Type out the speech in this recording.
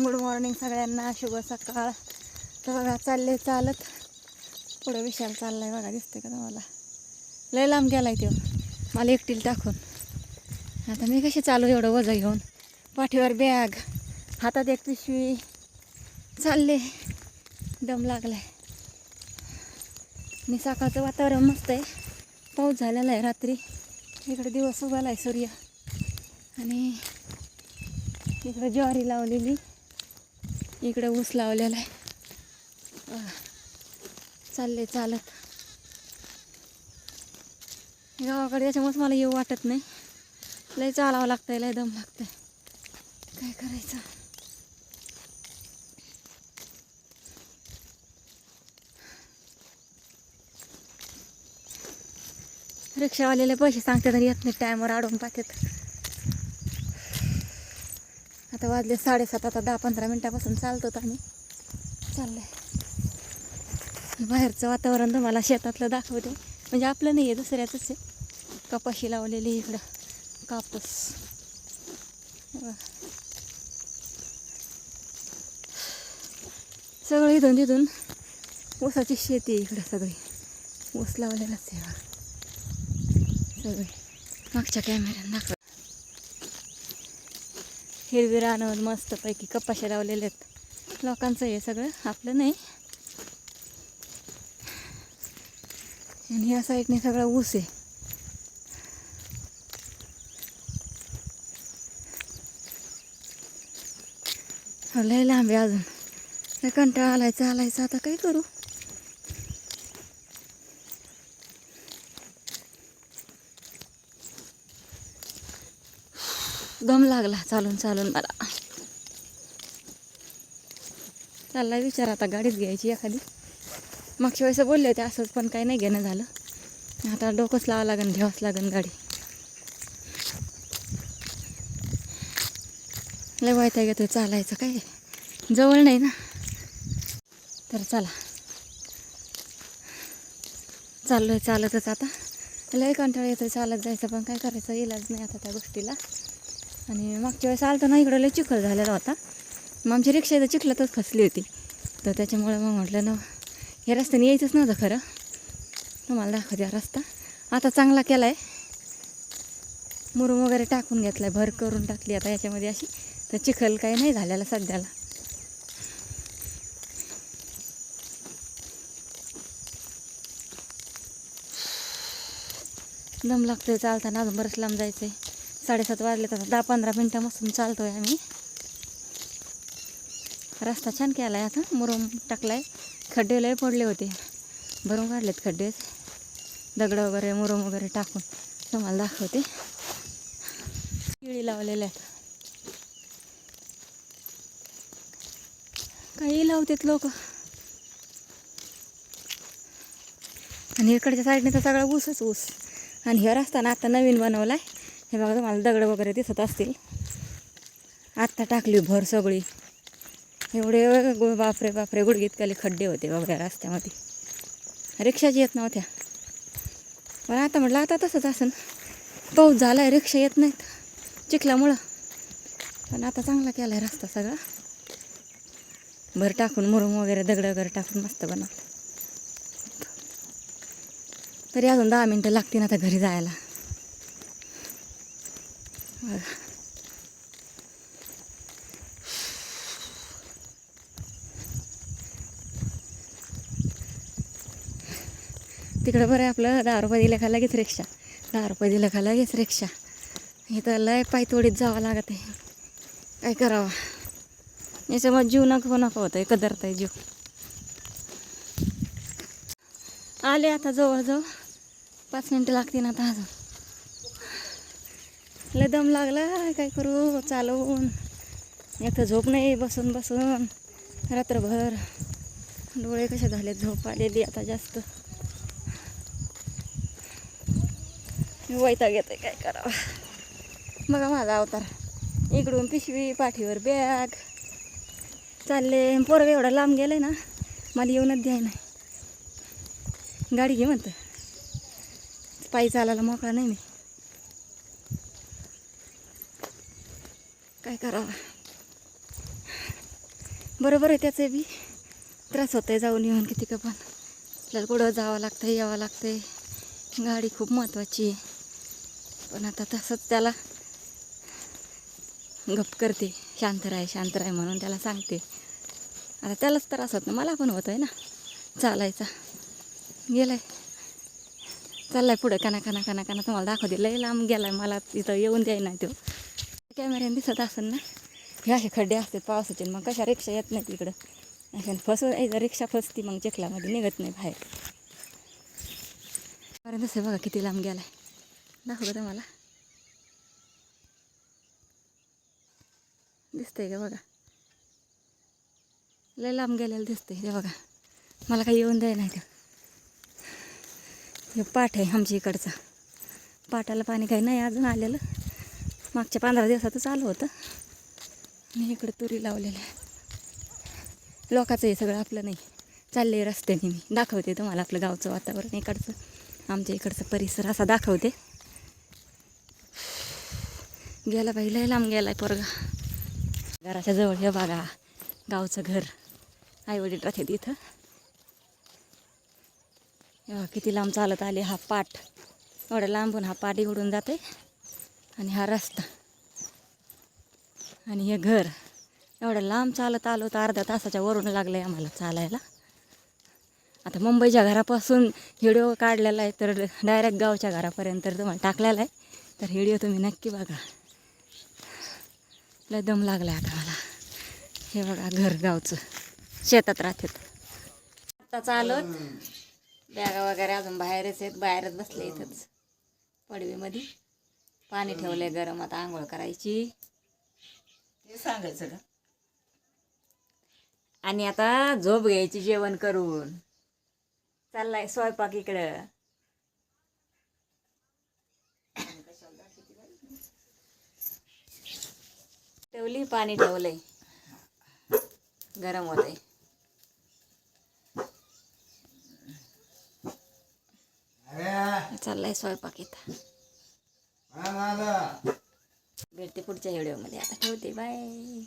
Good morning सगळ्यांना. शुभ सकाळ. तर बघा चालले चालत. पुढं विशाल चाललाय बघा दिसते का तुम्हाला? लय लांब गेलाय तो. मला एकटील टाकून. आता मी कशी चालू एवढं वजं घेऊन? पाठीवर बॅग हातात एक पिशवी. चालले दम लागलाय. आणि सकाळचं वातावरण मस्त आहे. पाऊस झालेला आहे रात्री. इकडे दिवस उगाला आहे सूर्य. आणि इकडे ज्वारी लावलेली. इकडे ऊस लावलेला आहे. चालले चालत. गावाकडे याच्यामुळेच मला येऊ वाटत नाही. लय चालावं लागतंय लय दम लागतंय. काय करायचं? रिक्षावाल्याला पैसे सांगतात आणि येत नाही टायमवर अडवून पाहतात. आता वाजले साडेसात आता दहा पंधरा मिनटापासून चालतो आम्ही. चाललंय. बाहेरचं वातावरण तुम्हाला शेतातलं दाखवते. म्हणजे आपलं नाही आहे दुसऱ्याचंच आहे. कपाशी लावलेली इकडं. कापूस. सगळं इथून तिथून ऊसाची शेती आहे इकडं सगळी. ऊस लावलेलाच आहे सगळी. मागच्या कॅमेऱ्यात दाखव हिरवी रानावर मस्तपैकी कपाशे लावलेले आहेत. लोकांचं हे सगळं आपलं नाही. आणि या साईडने सगळा ऊस आहे. हो, लय लांबे अजून. कंटाळा आलाय चालायचं आता काय करू? दम लागला. चालून चालून मला. चाललाय विचार आता गाडीच घ्यायची एखादी. मागच्या वेळेस बोलले होते असंच पण काही नाही घेणं झालं. आता डोकंच लावावं लागेल घ्यावंच लागेल गाडी. लय वायता घेतो चालायचं काय? जवळ नाही ना? तर चला. चाललोय चालतच आता. लय कंटाळा येतो चालत जायचं पण काय करायचं? इलाज नाही आता त्या गोष्टीला. आणि मागच्या वेळेस आलं तर ना इकडं लय चिखल झालेला होता. मग आमची रिक्षा इथं चिखलातच फसली होती. तर त्याच्यामुळे मग म्हटलं ना या रस्त्याने यायचंच नव्हतं खरं. तुम्हाला दाखवते द्या रस्ता. आता चांगला केला आहे मुरुम वगैरे टाकून घेतला आहे भर करून टाकली आता याच्यामध्ये अशी. तर चिखल काही नाही झालेला सध्याला. दम लागतोय चालताना अजून बरंच लांब जायचं आहे साडेसात वाजले तर दहा पंधरा मिनटापासून आहे आम्ही. रस्ता छान केला आहे आता मुरुम टाकला आहे खड्डे लय पडले होते. भरून काढलेत खड्डे. दगडं वगैरे मुरुम वगैरे टाकून तुम्हाला दाखवते. केळी लावलेल्या आहेत. काही लावतात लोक. आणि इकडच्या साईडने तर सगळा ऊसच ऊस. आणि हे रस्ता ना आता नवीन बनवला आहे हे बघा तुम्हाला दगड वगैरे दिसत असतील. आत्ता टाकली भर सगळी. एवढे गु- बापरे बापरे गुडघीत खाली खड्डे होते बघा रस्त्यामध्ये. रिक्षाची येत नव्हत्या. पण आता म्हटलं आता तसंच असन. पाऊस झाला आहे रिक्षा येत नाहीत. चिखलामुळं. पण आता चांगला केला आहे रस्ता सगळा. भर टाकून मुरुम वगैरे दगड वगैरे टाकून मस्त बनवलं. तरी अजून दहा मिनटं लागतील आता घरी जायला. तिकडं बरं आपलं दहा रुपये दिलं का रिक्षा. दहा रुपये दिलं का रिक्षा. इथं लय पायतोडीत जावं लागत आहे. काय करावं? याच्यामध्ये जीव नको नको होतं आहे कदरत आहे जीव. आले आता जवळजवळ. पाच मिनटं लागतील आता अजून. लय दम लागला काय करू? चालवून एक तर झोप नाही बसून बसून. रात्रभर. डोळे कसे झाले झोप आलेली आता जास्त. वैताग घेते काय करावं? बघा माझा अवतार. इकडून पिशवी पाठीवर बॅग चालले. पोरग एवढा लांब गेलं ना मला येऊनच द्याय नाही. गाडी घे म्हणतं. पायी चालायला मोकळा नाही मी. काय करावं? बरोबर आहे त्याचे बी. त्रास होतंय जाऊन येऊन किती का पण. आपल्याला कुठं जावं लागतं यावं लागतंय. गाडी खूप महत्त्वाची आहे. पण आता तसंच त्याला गप करते. शांत राय शांत राय म्हणून त्याला सांगते. आता त्यालाच त्रास होत ना मला पण होत आहे ना. चालायचा. गेलाय. चाललाय पुढं. काना काना काना काना तुम्हाला दाखवते. लय लांब गेलाय मला. तिथं येऊन द्याय नाही तो. कॅमेऱ्याने दिसत असेल ना. हे असे खड्डे असतात पावसाचे. मग कशा रिक्षा येत नाही तिकडं अशा फसव एकदा रिक्षा फसती मग चिखलामध्ये निघत नाही बाहेर. बरं दिसतं बघा किती लांब गेलाय. दाखवतं तुम्हाला. दिसतंय का बघा. लय लांब गेलेलं दिसतंय ते बघा. मला काही येऊन द्याय नाही ते. हे पाठ आहे आमच्या इकडचा. पाटाला पाणी काही नाही अजून आलेलं. मागच्या पंधरा दिवसातच आलं होतं. आणि इकडं तुरी लावलेल्या आहे. लोकाचं हे सगळं आपलं नाही. चालले रस्त्याने मी. दाखवते तुम्हाला आपलं गावचं वातावरण इकडचं. आमच्या इकडचा परिसर असा दाखवते. गेला बाई लय लांब गेलाय पोरगा. घराच्या जवळ हे बघा गावचं घर. आईवडील राहते इथं. हे किती लांब चालत आले हा पाट. एवढ्या लांबून हा पाट उडून जाते आणि हा रस्ता. आणि हे घर. एवढं लांब चालत आलो तर अर्ध्या तासाच्या वरून लागलं आहे आम्हाला चालायला. आता मुंबईच्या घरापासून व्हिडिओ काढलेला आहे तर डायरेक्ट गावच्या घरापर्यंत तुम्हाला टाकलेला आहे. तर व्हिडिओ तुम्ही नक्की बघा. लय दम लागला आता मला. हे बघा घर गावचं शेतात राहतात. आता चालत. बॅगा वगैरे अजून बाहेरच आहेत. बाहेरच बसले इथंच. पडवीमध्ये. पाणी ठेवलंय गरम. आता आंघोळ करायची. सांगायचं का? आणि आता झोप घ्यायची जेवण करून. चाललाय स्वयंपाक इकडं. ठेवली पाणी ठेवलंय. गरम होत आहे चाललाय स्वयंपाक इथं. भेटते पुढच्या व्हिडिओमध्ये. आता ठेवते बाय.